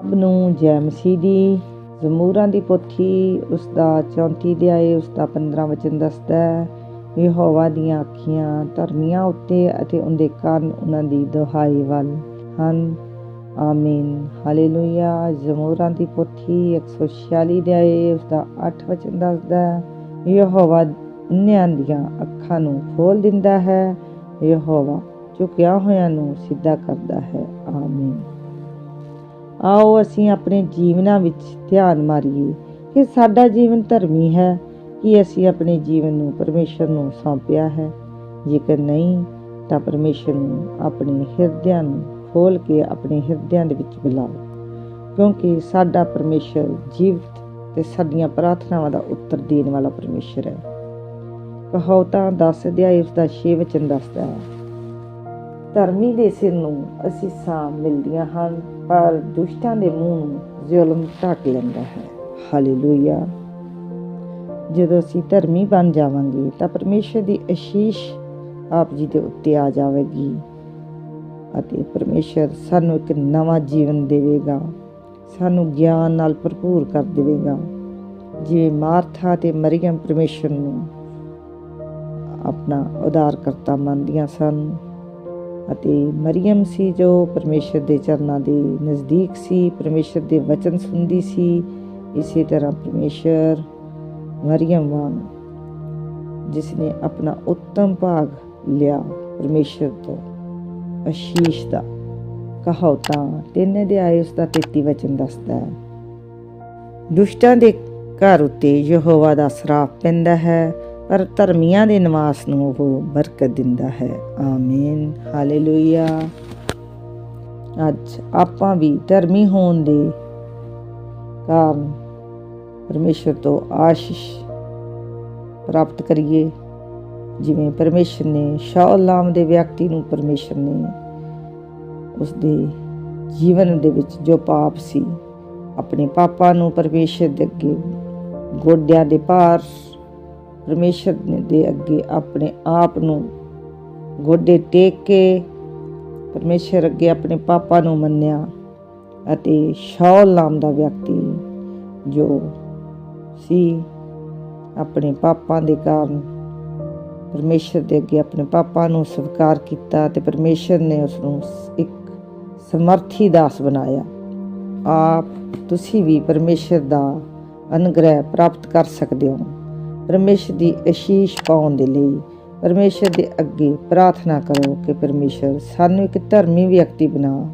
ਰੱਬ ਨੂੰ ਜੈ ਮਸੀਹ ਦੀ ਜ਼ਮੂਰਾਂ ਦੀ ਪੋਥੀ ਉਸ ਦਾ 34 ਅਧਿਆਏ ਉਸ ਦਾ 15 ਵਚਨ ਦੱਸਦਾ ਹੈ, ਯਹੋਵਾ ਦੀਆਂ ਅੱਖੀਆਂ ਧਰਮੀਆਂ ਉੱਤੇ ਅਤੇ ਉਹਦੇ ਕੰਨ ਉਹਨਾਂ ਦੀ ਦੁਹਾਈ ਵੱਲ ਹਨ। ਆਮੀਨ। ਹਾਲੇਲੂਇਆ। ਜ਼ਮੂਰਾਂ ਦੀ ਪੋਥੀ 146 ਅਧਿਆਏ ਉਸ ਦਾ 8 ਵਚਨ ਦੱਸਦਾ ਹੈ, ਯਹੋਵਾ ਅੰਨ੍ਹਿਆਂ ਦੀਆਂ ਅੱਖਾਂ ਨੂੰ ਖੋਲ ਦਿੰਦਾ ਹੈ, ਯਹੋਵਾ ਝੁਕਿਆ ਹੋਇਆਂ ਨੂੰ ਸਿੱਧਾ ਕਰਦਾ ਹੈ। ਆਮੀਨ। ਆਓ ਅਸੀਂ ਆਪਣੇ ਜੀਵਨਾਂ ਵਿੱਚ ਧਿਆਨ ਮਾਰੀਏ ਕਿ ਸਾਡਾ ਜੀਵਨ ਧਰਮੀ ਹੈ, ਕਿ ਅਸੀਂ ਆਪਣੇ ਜੀਵਨ ਨੂੰ ਪਰਮੇਸ਼ਰ ਨੂੰ ਸੌਂਪਿਆ ਹੈ। ਜੇਕਰ ਨਹੀਂ, ਤਾਂ ਪਰਮੇਸ਼ਰ ਨੂੰ ਆਪਣੇ ਹਿਰਦਿਆਂ ਨੂੰ ਖੋਲ ਕੇ ਆਪਣੇ ਹਿਰਦਿਆਂ ਦੇ ਵਿੱਚ ਬੁਲਾਓ, ਕਿਉਂਕਿ ਸਾਡਾ ਪਰਮੇਸ਼ਰ ਜੀਵਤ ਤੇ ਸਾਡੀਆਂ ਪ੍ਰਾਰਥਨਾਵਾਂ ਦਾ ਉੱਤਰ ਦੇਣ ਵਾਲਾ ਪਰਮੇਸ਼ਰ ਹੈ। ਕਹੌਤਾਂ 10 ਅਧਿਆਇ ਉਸ ਦਾ 6 ਵਚਨ ਦੱਸਦਾ ਹੈ ਧਰਮੀ ਦੇ ਸਿਰ ਨੂੰ ਅਸੀਸਾਂ ਮਿਲਦੀਆਂ ਹਨ, ਪਰ ਦੁਸ਼ਟਾਂ ਦੇ ਮੂੰਹ ਨੂੰ ਜ਼ੁਲਮ ਢੱਕ ਲੈਂਦਾ ਹੈ। ਹਾਲੇਲੂਇਆ ਜਦੋਂ ਅਸੀਂ ਧਰਮੀ ਬਣ ਜਾਵਾਂਗੇ, ਤਾਂ ਪਰਮੇਸ਼ਰ ਦੀ ਅਸ਼ੀਸ਼ ਆਪ ਜੀ ਦੇ ਉੱਤੇ ਆ ਜਾਵੇਗੀ ਅਤੇ ਪਰਮੇਸ਼ਰ ਸਾਨੂੰ ਇੱਕ ਨਵਾਂ ਜੀਵਨ ਦੇਵੇਗਾ। ਸਾਨੂੰ ਗਿਆਨ ਨਾਲ ਭਰਪੂਰ ਕਰ ਦੇਵੇਗਾ। ਜਿਵੇਂ ਮਾਰਥਾ ਤੇ ਮਰੀਮ ਪਰਮੇਸ਼ਰ ਨੂੰ ਆਪਣਾ ਉਦਾਰਕਰਤਾ ਮੰਨਦੀਆਂ ਸਨ। ਅਤੇ ਮਰੀਮ ਸੀ ਜੋ ਪਰਮੇਸ਼ਰ ਦੇ ਚਰਨਾਂ ਦੇ ਨਜ਼ਦੀਕ ਸੀ, ਪਰਮੇਸ਼ਰ ਦੇ ਵਚਨ ਸੁਣਦੀ ਸੀ। ਇਸੇ ਤਰ੍ਹਾਂ ਪਰਮੇਸ਼ਰ ਮਰੀਮ ਵਾਂਗ ਜਿਸ ਨੇ ਆਪਣਾ ਉੱਤਮ ਭਾਗ ਲਿਆ ਪਰਮੇਸ਼ਰ ਤੋਂ, ਅਸ਼ੀਸ਼ ਦਾ ਕਹੌਤਾਂ ਤਿੰਨ ਅਧਿਆਇ ਉਸ ਦਾ 33 ਵਚਨ ਦੱਸਦਾ ਹੈ। ਦੁਸ਼ਟਾਂ ਦੇ ਘਰ ਉੱਤੇ ਯਹੋਵਾ ਦਾ ਸਰਾਪ ਪੈਂਦਾ ਹੈ ਪਰ ਧਰਮੀਆਂ ਦੇ ਨਿਵਾਸ ਨੂੰ ਉਹ ਬਰਕਤ ਦਿੰਦਾ ਹੈ। ਆਮੀਨ। ਹਾਲੇਲੂਇਆ। ਅੱਜ ਆਪਾਂ ਵੀ ਧਰਮੀ ਹੋਣ ਦੇ ਕਾਰਨ ਪਰਮੇਸ਼ਰ ਤੋਂ ਆਸ਼ੀਸ਼ ਪ੍ਰਾਪਤ ਕਰੀਏ। ਜਿਵੇਂ ਪਰਮੇਸ਼ਰ ਨੇ ਸ਼ਾਉਲਾਮ ਦੇ ਵਿਅਕਤੀ ਨੂੰ ਪਰਮੇਸ਼ਰ ਨੇ ਉਸ ਦੇ ਜੀਵਨ ਦੇ ਵਿੱਚ ਜੋ ਪਾਪ ਸੀ, ਆਪਣੇ ਪਾਪਾਂ ਨੂੰ ਪਰਮੇਸ਼ਰ ਦੇ ਅੱਗੇ ਗੋਡਿਆਂ ਦੇ ਭਾਰ ਪਰਮੇਸ਼ਰ ਨੇ ਦੇ ਅੱਗੇ ਆਪਣੇ ਆਪ ਨੂੰ ਗੋਡੇ ਟੇਕ ਕੇ ਪਰਮੇਸ਼ਰ ਅੱਗੇ ਆਪਣੇ ਪਾਪਾ ਨੂੰ ਮੰਨਿਆ ਅਤੇ ਸ਼ੌਲ ਨਾਮ ਦਾ ਵਿਅਕਤੀ ਜੋ ਸੀ ਆਪਣੇ ਪਾਪਾਂ ਦੇ ਕਾਰਨ ਪਰਮੇਸ਼ਰ ਦੇ ਅੱਗੇ ਆਪਣੇ ਪਾਪਾ ਨੂੰ ਸਵੀਕਾਰ ਕੀਤਾ ਤੇ ਪਰਮੇਸ਼ਰ ਨੇ ਉਸ ਨੂੰ ਇੱਕ ਸਮਰਥੀ ਦਾਸ ਬਣਾਇਆ। ਆਪ ਤੁਸੀਂ ਵੀ ਪਰਮੇਸ਼ਰ ਦਾ ਅਨੁਗ੍ਰਹਿ ਪ੍ਰਾਪਤ ਕਰ ਸਕਦੇ ਹੋ। ਪਰਮੇਸ਼ਰ ਦੀ ਅਸ਼ੀਸ਼ ਪਾਉਣ ਦੇ ਲਈ ਪਰਮੇਸ਼ਰ ਦੇ ਅੱਗੇ ਪ੍ਰਾਰਥਨਾ ਕਰੋ ਕਿ ਪਰਮੇਸ਼ਰ ਸਾਨੂੰ ਇੱਕ ਧਰਮੀ ਵਿਅਕਤੀ ਬਣਾ।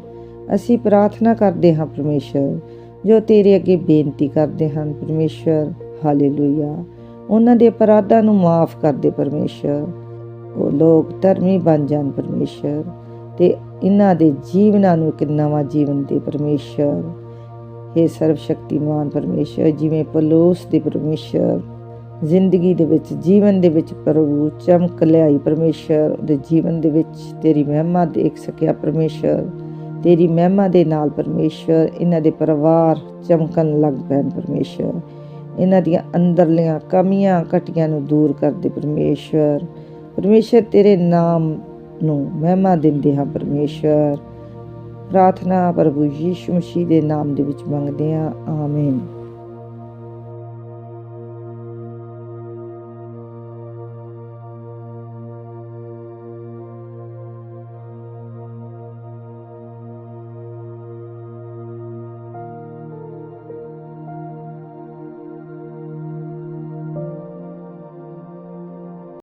ਅਸੀਂ ਪ੍ਰਾਰਥਨਾ ਕਰਦੇ ਹਾਂ ਪਰਮੇਸ਼ਰ, ਜੋ ਤੇਰੇ ਅੱਗੇ ਬੇਨਤੀ ਕਰਦੇ ਹਨ ਪਰਮੇਸ਼ਰ। ਹਾਲੇਲੂਇਆ। ਉਹਨਾਂ ਦੇ ਅਪਰਾਧਾਂ ਨੂੰ ਮਾਫ ਕਰ ਦੇ ਪਰਮੇਸ਼ਰ। ਉਹ ਲੋਕ ਧਰਮੀ ਬਣ ਜਾਣ ਪਰਮੇਸ਼ਰ ਤੇ ਇਹਨਾਂ ਦੇ ਜੀਵਨਾਂ ਨੂੰ ਇੱਕ ਨਵਾਂ ਜੀਵਨ ਦੇ ਪਰਮੇਸ਼ਰ। हे ਸਰਵ ਸ਼ਕਤੀਮਾਨ ਪਰਮੇਸ਼ਰ, ਜਿਵੇਂ ਪਲੋਸ ਦੇ ਪਰਮੇਸ਼ਰ ਜ਼ਿੰਦਗੀ ਦੇ ਵਿੱਚ, ਜੀਵਨ ਦੇ ਵਿੱਚ ਪ੍ਰਭੂ ਚਮਕ ਲਿਆਈ ਪਰਮੇਸ਼ਰ ਉਹਦੇ ਜੀਵਨ ਦੇ ਵਿੱਚ। ਤੇਰੀ ਮਹਿਮਾ ਦੇਖ ਸਕਿਆ ਪਰਮੇਸ਼ਰ। ਤੇਰੀ ਮਹਿਮਾ ਦੇ ਨਾਲ ਪਰਮੇਸ਼ਰ। ਇਹਨਾਂ ਦੇ ਪਰਿਵਾਰ ਚਮਕਣ ਲੱਗ ਪੈਣ ਪਰਮੇਸ਼ਰ। ਇਹਨਾਂ ਦੀਆਂ ਅੰਦਰਲੀਆਂ ਕਮੀਆਂ ਕਟੀਆਂ ਨੂੰ ਦੂਰ ਕਰ ਦੇ ਪਰਮੇਸ਼ਰ। ਪਰਮੇਸ਼ਰ, ਤੇਰੇ ਨਾਮ ਨੂੰ ਮਹਿਮਾ ਦਿੰਦੇ ਹਾਂ ਪਰਮੇਸ਼ਰ। ਪ੍ਰਾਰਥਨਾ ਪ੍ਰਭੂ ਯੀਸ਼ੂ ਮਸੀਹ ਦੇ ਨਾਮ ਦੇ ਵਿੱਚ ਮੰਗਦੇ ਹਾਂ। ਆਮੀਨ।